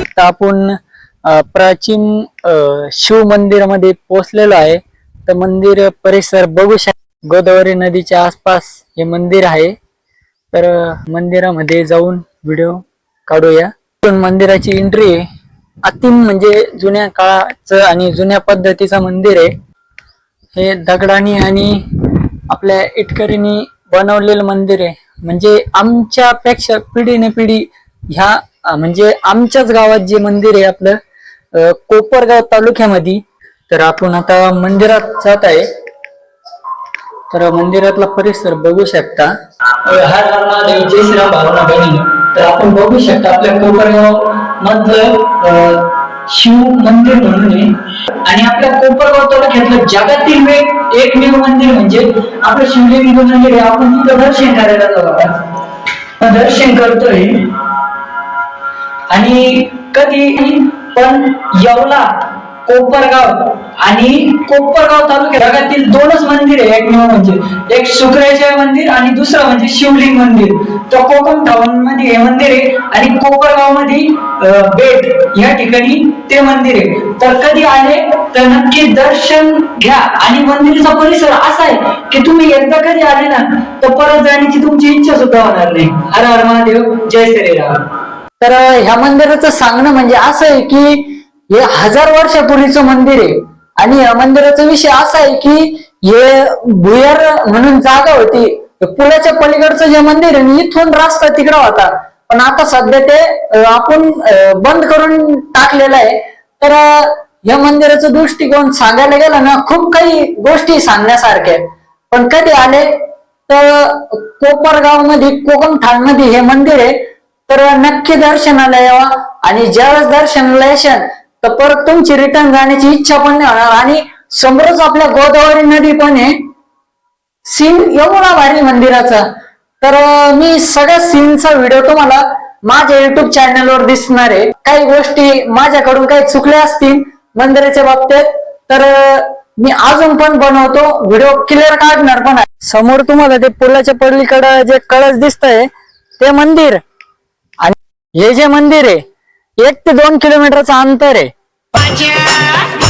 आता आपण प्राचीन शिव मंदिरामध्ये पोहोचलेलो आहे. तर मंदिर परिसर बघू शक गोदावरी नदीच्या आसपास हे मंदिर आहे. तर मंदिरामध्ये जाऊन व्हिडिओ काढूया. पण मंदिराची एंट्री आहे. अतिम म्हणजे जुन्या काळाचं आणि जुन्या पद्धतीचं मंदिर आहे. हे दगडानी आणि आपल्या इटकरीनी बनवलेलं मंदिर आहे. म्हणजे आमच्या पेक्षा पिढीने पिढी ह्या म्हणजे आमच्याच गावात जे मंदिर आहे आपलं कोपरगाव तालुक्यामध्ये तर आपण आता मंदिरात जात आहे. तर मंदिरातला परिसर बघू शकता. हर हर महादेव जय श्रीराम भावना बहिणी. तर आपण बघू शकता आपल्या कोपरगाव मधलं शिव मंदिर म्हणून आहे. आणि आपल्या कोपरगाव तालुक्यातलं जगातील एकमेव मंदिर म्हणजे आपलं शिवलिंग मंदिर आहे. आपण तिथं दर्शन करायला जाऊ आता. दर्शन करतोय. आणि कधी पण येवला कोपरगाव आणि कोपरगाव तालुक्यात जगातील दोनच मंदिर आहे एकमेव म्हणजे. एक शुक्राचार्य मंदिर आणि दुसरं म्हणजे शिवलिंग मंदिर. तर कोकण टाउनमध्ये हे मंदिर आहे आणि कोपरगावमध्ये बेट या ठिकाणी ते मंदिर आहे. तर कधी आले? तर नक्की दर्शन घ्या. आणि मंदिराचा परिसर असा आहे की तुम्ही एकदा कधी आले ना तर परत जाण्याची तुमची इच्छा सुद्धा होणार नाही. हर हर महादेव जय श्रीराम. तर ह्या मंदिराचं सांगणं म्हणजे असं आहे की हे हजार वर्षापूर्वीचं मंदिर आहे. आणि या मंदिराचा विषय असा आहे की हे भुयार म्हणून जागा होती. हे पुलाच्या पलीकडचं जे मंदिर आहे इथून रास्ता तिकडं होता. पण आता सध्या ते आपण बंद करून टाकलेलं आहे. तर या मंदिराचा दृष्टिकोन सांगायला गेला ना खूप काही गोष्टी सांगण्यासारख्या आहेत. पण कधी आले तर कोपरगावमध्ये कोकमठाणमध्ये हे मंदिर आहे. तर नक्की दर्शनाला यावा. आणि ज्यावेळेस दर्शनाला येशन तर परत तुमची रिटर्न जाण्याची इच्छा पण नाही होणार. आणि समोरच आपल्या गोदावरी नदी पण आहे. सीन यमुना भारी मंदिराचा. तर मी सगळ्या सीनचा व्हिडिओ तुम्हाला माझ्या युट्यूब चॅनलवर दिसणार आहे. काही गोष्टी माझ्याकडून काही चुकल्या असतील मंदिराच्या बाबतीत तर मी अजून पण बनवतो. व्हिडिओ क्लिअर काढणार पण आहे. समोर तुम्हाला ते पुलाच्या पडलीकडं जे कळस दिसतंय ते मंदिर. आणि हे जे मंदिर आहे एक ते दोन किलोमीटरचं अंतर आहे. Watch out!